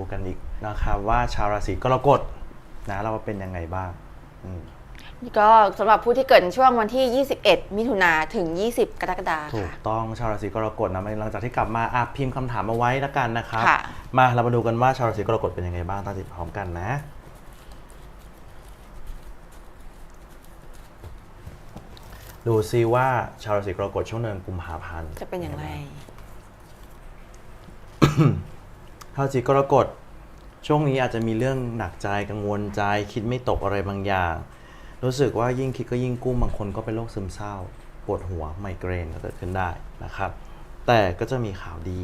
ดูกันอีกนะครับว่าชาวราศีกรกฎนะเราเป็นยังไงบ้างอืมก็สำหรับผู้ที่เกิดในช่วงวันที่ 21 มิถุนาถึง 20 กรกฎาคมถูกค่ะ ต้องชาวราศีกรกฎนะหลังจากที่กลับมาอะพิมพ์คำถามมาไว้แล้วกันนะครับ ค่ะ มาเรามาดูกันว่าชาวราศีกรกฎเป็นยังไงบ้างตั้งจิตพร้อมกันนะ ดูซิว่าชาวราศีกรกฎช่วงเดือนกุมภาพันธ์ จะเป็นอย่างไรชาว ราศีกรกฎช่วงนี้อาจจะมีเรื่องหนักใจกังวลใจคิดไม่ตกอะไรบางอย่าง รู้สึกว่ายิ่งคิดก็ยิ่งกุ้มบางคนก็เป็นโรคซึมเศร้า ปวดหัวไมเกรนก็เกิดขึ้นได้นะครับ แต่ก็จะมีข่าวดี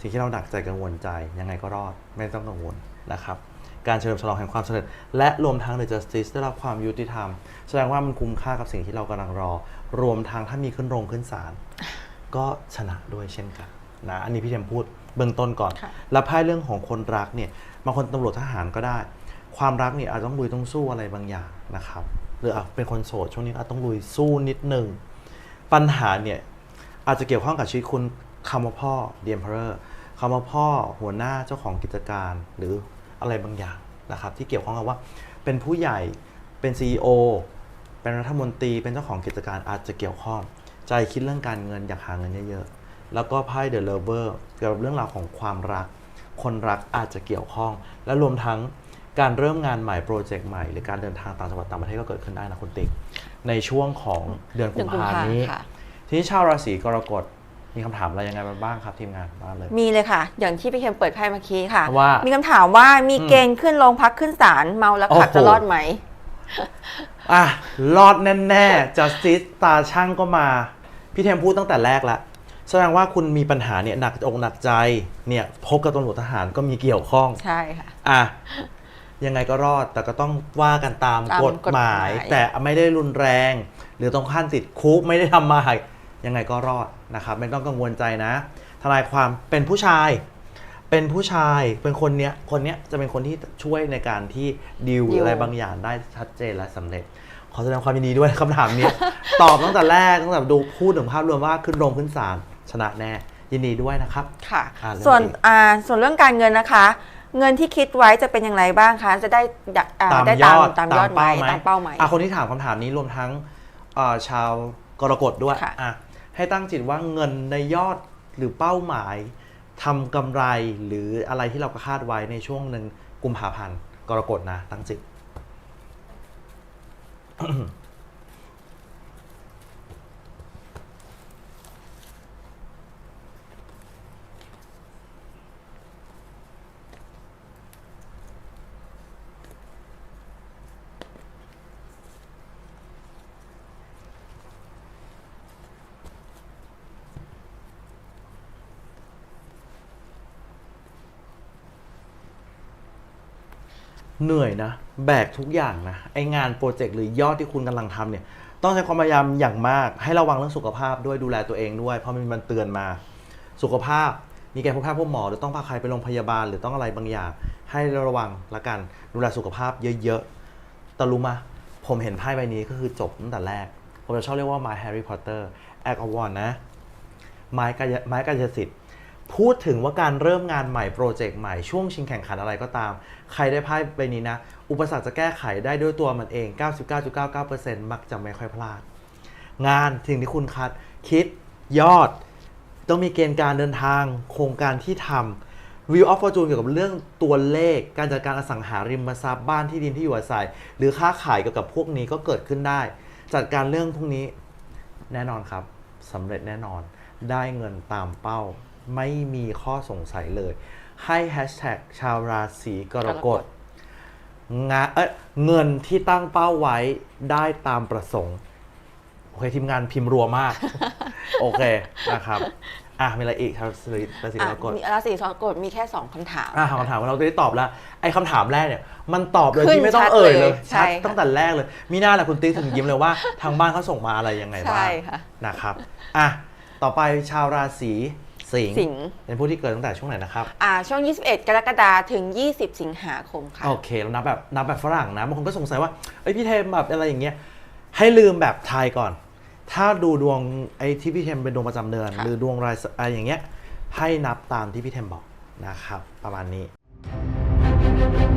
สิ่งที่เราหนักใจกังวลใจยังไงก็รอดไม่ต้องกังวลนะครับการเฉลิมฉลองแห่งความสำเร็จ และรวมทั้ง The Justice ได้รับความยุติธรรม แสดงว่ามันคุ้มค่ากับสิ่งที่เรากำลังรอ รวมทั้งถ้ามีขึ้นโรงขึ้นศาลก็ชนะด้วยเช่นกันนะอันนี้พี่เทมพูด เบื้องต้นก่อนค่ะแล้วไพ่เรื่องของคนรักเนี่ยบางคนตำรวจทหารก็ได้ ความรักเนี่ยอาจจะต้องลุยต้องสู้อะไรบางอย่างนะครับ หรืออะเป็นคนโสดช่วงนี้อาจต้องลุยสู้นิดหนึ่งปัญหาเนี่ยอาจจะเกี่ยวข้องกับชีวิตคุณคำว่าพ่อ The Emperor คำว่าพ่อหัวหน้าเจ้าของกิจการหรืออะไรบางอย่างนะครับ ที่เกี่ยวข้องกับว่าเป็นผู้ใหญ่เป็น CEO เป็นรัฐมนตรีเป็นเจ้าของกิจการอาจจะเกี่ยวข้อง ใจคิดเรื่องการเงินอยากหาเงินเยอะๆ แล้วก็ไพ่ The Lover เกี่ยวกับเรื่องราวของความรัก คนรักอาจจะเกี่ยวข้อง และรวมทั้งการเริ่มงานใหม่โปรเจกต์ใหม่ หรือการเดินทางต่างจังหวัดต่างประเทศก็เกิดขึ้นได้นะคุณติ๊กในช่วงของเดือนกุมภาพันธ์นี้ ค่ะ ทีนี้ชาวราศีกรกฎมีคำถามอะไรยังไงมาบ้างครับทีมงานบ้านเลย มีเลยค่ะ อย่างที่พี่เคมเปิดไพ่เมื่อกี้ค่ะ ว่ามีคำถามว่ามีอืมเกณฑ์ขึ้นโรงพักขึ้นศาลเมาแล้วขับโอ้โห จะรอดไหม อะรอดแน่ๆ justice ตาช่างก็มา พี่เทมพูดตั้งแต่แรกแล้ว แสดงว่าคุณมีปัญหาเนี่ยหนักอกหนักใจเนี่ยพบกับตำรวจทหารก็มีเกี่ยวข้องใช่ค่ะ อะยังไงก็รอดแต่ก็ต้องว่ากันตามตามกฎหมายกฎหมายแต่ไม่ได้รุนแรง หรือต้องขั้นติดคุกไม่ได้ทำมาหายยังไงก็รอดนะครับ ไม่ต้องกังวลใจนะ ทนายความเป็นผู้ชาย เป็นผู้ชายเป็นคนเนี้ยคนเนี้ยจะเป็นคนที่ช่วยในการที่ดิวดิวอะไรบางอย่างได้ชัดเจนและสำเร็จ ขอแสดงความยินดีด้วยคำถามเนี้ย ตอบตั้งแต่แรกตั้งแต่ดูพูดถึงภาพรวมว่าขึ้นโรงขึ้นศาล ชนะแน่ ยินดีด้วยนะครับค่ะอ่าเรื่องส่วนอีกอ่าส่วนเรื่องการเงินนะคะ เงินที่คิดไว้จะเป็นอย่างไรบ้างคะ จะได้ดักอ่าตามได้ยตามอดตามยอดไหมตามเป้าไหมอะคนที่ถามคำถามนี้รวมทั้งเอ่อชาวกรกฎด้วยค่ะอะให้ตั้งจิตว่าเงินในยอดหรือเป้าหมายทำกำไรหรืออะไรที่เราคาดไว้ในช่วงหนึ่งกุมภาพันธ์กรกฎนะ ตั้งจิต เหนื่อยนะ แบกทุกอย่างนะไองานโปรเจกต์หรือยอดที่คุณกำลังทำเนี่ย ต้องใช้ความพยายามอย่างมาก ให้ระวังเรื่องสุขภาพด้วยดูแลตัวเองด้วย เพราะมันมันเตือนมาสุขภาพ มีการพบแพทย์พบหมอหรือต้องพาใครไปโรงพยาบาลหรือต้องอะไรบางอย่าง ให้ระวังละกันดูแลสุขภาพเยอะๆแต่รู้มาผมเห็นไพ่ใบนี้ก็คือจบตั้งแต่แรก ผมจะชอบเรียกว่า My Harry Potter Act of One นะไม้กายไม้กายสิทธิ์ พูดถึงว่าการเริ่มงานใหม่โปรเจกต์ใหม่ช่วงชิงแข่งขันอะไรก็ตาม ใครได้ไพ่ใบนี้นะ อุปสรรคจะแก้ไขได้ด้วยตัวมันเอง 99.99%มักจะไม่ค่อยพลาด งานสิ่งที่คุณคัด คิด ยอด ต้องมีเกณฑ์การเดินทาง โครงการที่ทำ View of Fortune เกี่ยวกับเรื่องตัวเลข การจัดการอสังหาริมทรัพย์บ้านที่ดินที่อยู่อาศัย หรือค้าขายเกี่ยวกับพวกนี้ก็เกิดขึ้นได้ จัดการเรื่องพวกนี้แน่นอนครับสำเร็จแน่นอนได้เงินตามเป้า ไม่มีข้อสงสัยเลย ให้แฮชแท็กชาวราศีกรกฎงาเอ้ยเงินที่ตั้งเป้าไว้ได้ตามประสงค์โอเคทีมงานพิมพ์รัวมาก โอเคนะครับอะมีอะไรอีกชาวราศีราศีกอะรกฎมีราศีกรกฎมีแค่ 2คำถามอะคำถามเราจะได้ตอบแล้วไอ้คำถามแรกเนี่ย มันตอบโดยขึ้นที่ไม่ต้องชัดเอ่ยเลยเลยใช่ชัดค่ะตั้งแต่แรกเลย มีหน้าแหละคุณติ๊กถึงยิ้มเลยว่าทางบ้านเขาส่งมาอะไรยังไงบ้างใช่ค่ะนะครับอะต่อไปชาวราศี สิงห์สิงห์เป็นผู้ที่เกิดตั้งแต่ช่วงไหนนะครับอ่าช่วง 21 กรกฎาคมถึง 20 สิงหาคมค่ะโอเคเรานับแบบนับแบบฝรั่งนะบางคนก็สงสัยว่าเอ้ยพี่เทมแบบอะไรอย่างเงี้ยให้ลืมแบบไทยก่อน ถ้าดูดวงไอ้ที่พี่เทมเป็นดวงประจำเดือนค่ะหรือดวงรายสอะไรอย่างเงี้ยให้นับตามที่พี่เทมบอกนะครับ ประมาณนี้ครับ